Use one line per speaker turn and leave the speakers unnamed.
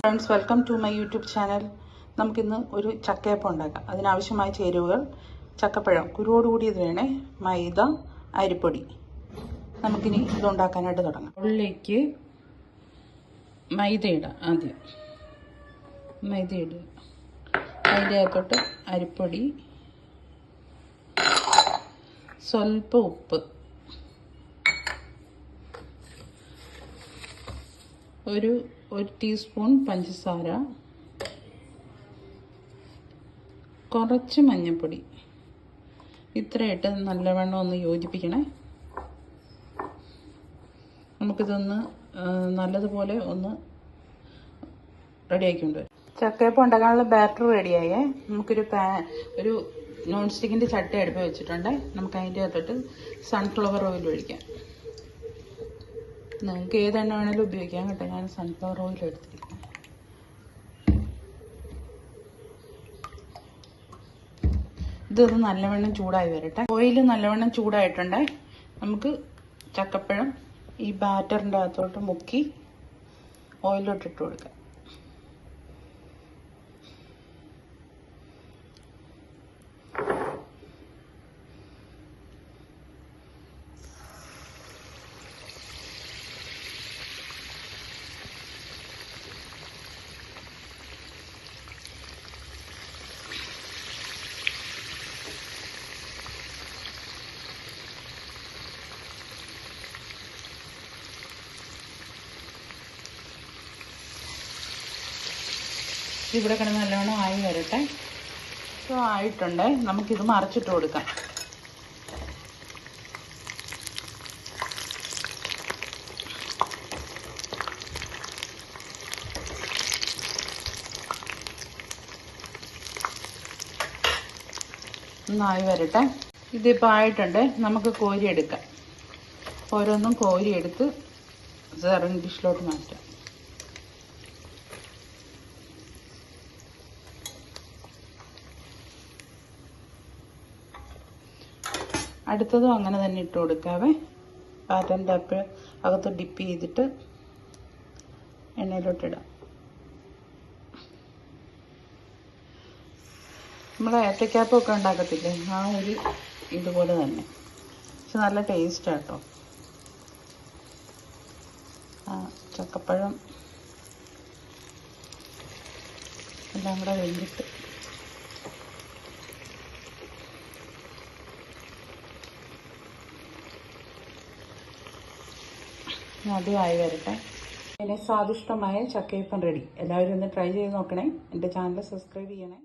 Friends welcome to my YouTube channel നമുക്കിന്ന് ഒരു ചക്കയപ്പം ഉണ്ടാക്കാം. അതിനാവശ്യമായ ചേരുവകൾ ചക്കപ്പഴം കുരുവോടുകൂടിയത് വേണേ മൈദ അരിപ്പൊടി. നമുക്കിനി ഇത് ഉണ്ടാക്കാനായിട്ട് തുടങ്ങാം. ഉള്ളിലേക്ക് മൈദ ഇടാം ആദ്യം. മൈദ ഇടുക. അതിന്റെ അകത്തോട്ട് അരിപ്പൊടി സ്വല്പം ഉപ്പ്. ഒരു ഒരു ടീസ്പൂൺ പഞ്ചസാര. കുറച്ച് മഞ്ഞൾപ്പൊടി ഇത്രയിട്ട് നല്ലവണ്ണം ഒന്ന് യോജിപ്പിക്കണേ. നമുക്കിതൊന്ന് നല്ലതുപോലെ ഒന്ന് റെഡിയാക്കി വരാം. ചക്കയപ്പം ഉണ്ടാക്കാനുള്ള ബാറ്റർ റെഡിയായേ. നമുക്കൊരു പാ ഒരു നോൺ സ്റ്റിക്കിന്റെ ചട്ടി അടുപ്പ് വെച്ചിട്ടുണ്ട്. നമുക്ക് അതിന്റെ അകത്തോട്ട് സൺഫ്ലവർ ഓയിൽ ഒഴിക്കാം. നിങ്ങൾക്ക് ഏതെണ്ണ വേണേലും ഉപയോഗിക്കാം കേട്ടോ. ഞാൻ സൺഫ്ലവർ ഓയിൽ എടുത്തിരിക്കുന്നത് ഇതൊന്ന് നല്ലവണ്ണം ചൂടായി വരട്ടെ. ഓയിൽ നല്ലവണ്ണം ചൂടായിട്ടുണ്ട്. നമുക്ക് ചക്കപ്പഴം ഈ ബാറ്ററിന്റെ അകത്തോട്ട് മുക്കി ഓയിലോട്ടിട്ട് കൊടുക്കാം. ഇവിടെ കിടന്ന് നല്ലവണ്ണം ആയി വരട്ടെ. സോ ആയിട്ടുണ്ട്. നമുക്കിത് മറച്ചിട്ട് കൊടുക്കാം. ഒന്നായി വരട്ടെ. ഇതിപ്പോൾ ആയിട്ടുണ്ട്. നമുക്ക് കോരിയെടുക്കാം ഓരോന്നും കോരിയെടുത്ത് സെറിങ് ഡിഷിലോട്ട് മാറ്റാം. അടുത്തതും അങ്ങനെ തന്നെ ഇട്ട് കൊടുക്കാവേ. പാത്രം അപ്പ് അകത്ത് ഡിപ്പ് ചെയ്തിട്ട് എണ്ണയിലോട്ടിടാം നമ്മൾ ഏത്തക്കാപ്പൊക്കെ ഉണ്ടാക്കത്തില്ലേ? ആ ഒരു ഇതുപോലെ തന്നെ. പക്ഷെ നല്ല ടേസ്റ്റ് കേട്ടോ ആ ചക്കപ്പഴം. എല്ലാം കൂടെ വെന്തിട്ട്. അതും ആയി വരട്ടെ. പിന്നെ സ്വാദിഷ്ടമായ ചക്കയപ്പം റെഡി. എല്ലാവരും ഒന്ന് ട്രൈ ചെയ്ത് നോക്കണേ. എന്റെ ചാനൽ സബ്സ്ക്രൈബ് ചെയ്യണേ.